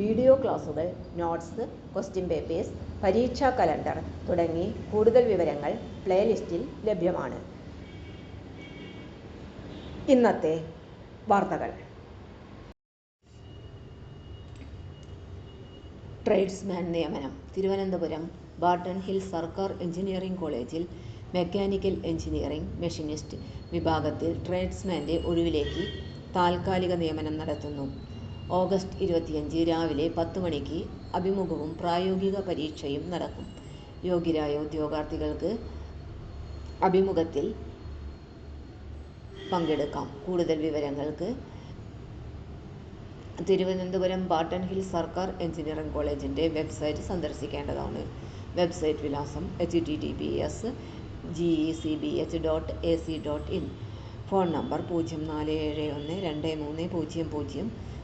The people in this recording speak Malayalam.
വീഡിയോ ക്ലാസുകൾ നോട്ട്സ് ക്വസ്റ്റ്യൻ പേപ്പേഴ്സ് പരീക്ഷാ കലണ്ടർ തുടങ്ങി കൂടുതൽ വിവരങ്ങൾ പ്ലേലിസ്റ്റിൽ ലഭ്യമാണ്. ഇന്നത്തെ വാർത്തകൾ. ട്രേഡ്സ്മാൻ നിയമനം. തിരുവനന്തപുരം ബാർട്ടൺ ഹിൽ സർക്കാർ എഞ്ചിനീയറിംഗ് കോളേജിൽ മെക്കാനിക്കൽ എഞ്ചിനീയറിംഗ് മെഷീനിസ്റ്റ് വിഭാഗത്തിൽ ട്രേഡ്സ്മാന്റെ ഒഴിവിലേക്ക് താൽക്കാലിക നിയമനം നടത്തുന്നു. ഓഗസ്റ്റ് ഇരുപത്തിയഞ്ച് രാവിലെ പത്ത് മണിക്ക് അഭിമുഖവും പ്രായോഗിക പരീക്ഷയും നടക്കും. യോഗ്യരായ ഉദ്യോഗാർത്ഥികൾക്ക് അഭിമുഖത്തിൽ പങ്കെടുക്കാം. കൂടുതൽ വിവരങ്ങൾക്ക് തിരുവനന്തപുരം ബാട്ടൺ ഹിൽ സർക്കാർ എഞ്ചിനീയറിംഗ് കോളേജിന്റെ വെബ്സൈറ്റ് സന്ദർശിക്കേണ്ടതാണ്. വെബ്സൈറ്റ് വിലാസം H T T P S G E C B H dot A C dot in phone number പൂജ്യം നാല് ഏഴ് ഒന്ന് രണ്ട് മൂന്ന് പൂജ്യം പൂജ്യം